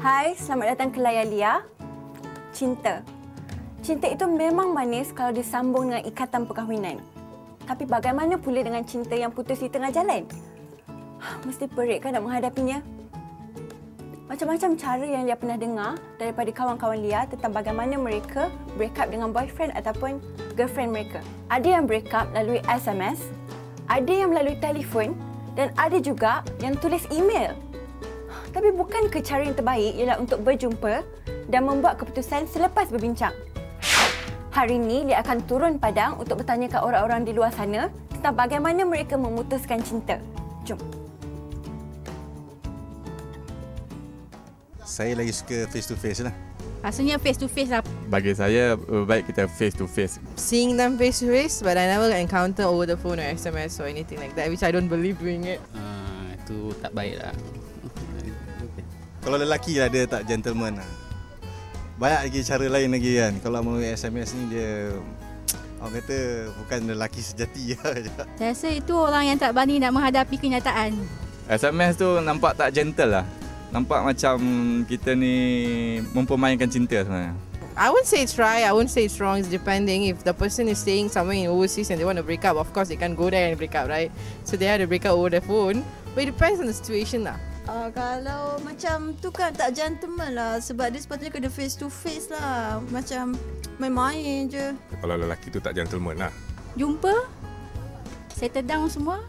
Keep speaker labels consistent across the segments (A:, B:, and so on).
A: Hai, selamat datang ke Layar Lia. Cinta. Cinta itu memang manis kalau disambung dengan ikatan perkahwinan. Tapi bagaimana pula dengan cinta yang putus di tengah jalan? Mesti perik kan nak menghadapinya? Macam-macam cara yang Lia pernah dengar daripada kawan-kawan Lia tentang bagaimana mereka break up dengan boyfriend ataupun girlfriend mereka. Ada yang break up melalui SMS, ada yang melalui telefon dan ada juga yang tulis email. Tapi bukan ke cara yang terbaik ialah untuk berjumpa dan membuat keputusan selepas berbincang? Hari ini, dia akan turun padang untuk bertanya ke orang-orang di luar sana tentang bagaimana mereka memutuskan cinta. Jom.
B: Saya lagi suka face to face lah.
C: Rasanya face to face lah.
D: Bagi saya, baik kita face to face.
E: Seeing them face to face, but I never encounter over the phone or SMS or anything like that, which I don't believe doing it.
F: Uh, itu tak baik lah.
B: Kalau lelaki lah dia tak gentleman lah. Banyak lagi cara lain lagi kan. Kalau melalui SMS ni dia orang kata bukan lelaki sejati lah.
C: Saya rasa itu orang yang tak berani nak menghadapi kenyataan.
D: SMS tu nampak tak gentle lah. Nampak macam kita ni mempermainkan cinta sebenarnya.
E: I won't say it's right, I won't say it's wrong, it's depending. If the person is staying somewhere in overseas and they want to break up, of course they can't go there and break up, right? So they have to break up over the phone. But it depends on the situation lah.
G: Uh, kalau macam tu kan tak gentleman lah sebab dia sepatutnya kena face to face lah. Macam main-main je.
H: Kalau lelaki tu tak gentleman lah.
C: Jumpa, settle down semua,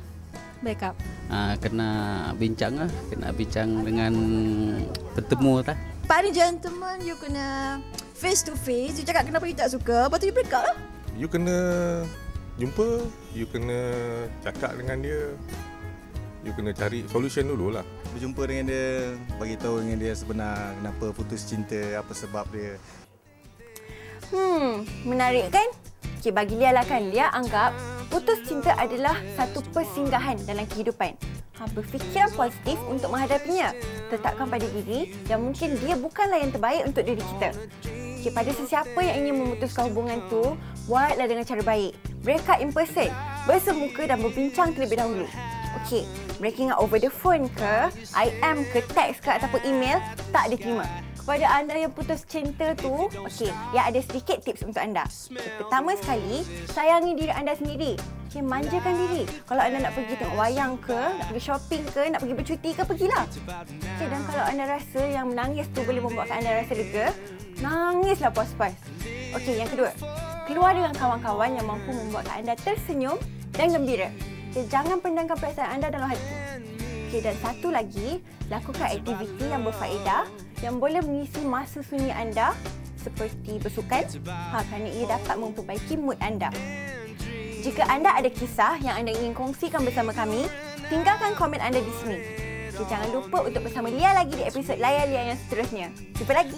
C: break up.
F: Uh, kena bincang lah, kena bincang dengan bertemu lah.
G: Paling gentleman, you kena face to face. You cakap kenapa you tak suka, lepas tu you break up lah.
H: You kena jumpa, you kena cakap dengan dia, you kena cari solution dulu lah.
B: Berjumpa dengan dia, bagi tahu dengan dia sebenar kenapa putus cinta, apa sebab dia.
A: Hmm, menarik kan? Okay, bagi Lia lah kan, Lia anggap putus cinta adalah satu persinggahan dalam kehidupan. Ha, berfikir positif untuk menghadapinya. Tetapkan pada diri yang mungkin dia bukanlah yang terbaik untuk diri kita. Pada sesiapa yang ingin memutuskan hubungan tu, buatlah dengan cara baik. Break up in person, bersemuka dan berbincang terlebih dahulu. Okey, breaking up over the phone ke, IM ke, text ke ataupun email, tak diterima. Kepada anda yang putus cinta tu, okey, ya ada sedikit tips untuk anda. Pertama sekali, sayangi diri anda sendiri. Okay, manjakan diri. Kalau anda nak pergi tengok wayang ke, nak pergi shopping ke, nak pergi bercuti ke, pergilah. Okay, dan kalau anda rasa yang menangis tu boleh membuatkan anda rasa lega, nangislah puas-puas. Okey, yang kedua, keluar dengan kawan-kawan yang mampu membuatkan anda tersenyum dan gembira. Okay, jangan pendamkan perasaan anda dalam hati. Okay, dan satu lagi, lakukan aktiviti yang berfaedah yang boleh mengisi masa sunyi anda seperti bersukan ha, kerana ia dapat memperbaiki mood anda. Jika anda ada kisah yang anda ingin kongsikan bersama kami, tinggalkan komen anda di sini. Okay, jangan lupa untuk bersama Lia lagi di episod Layar Lia yang seterusnya. Jumpa lagi.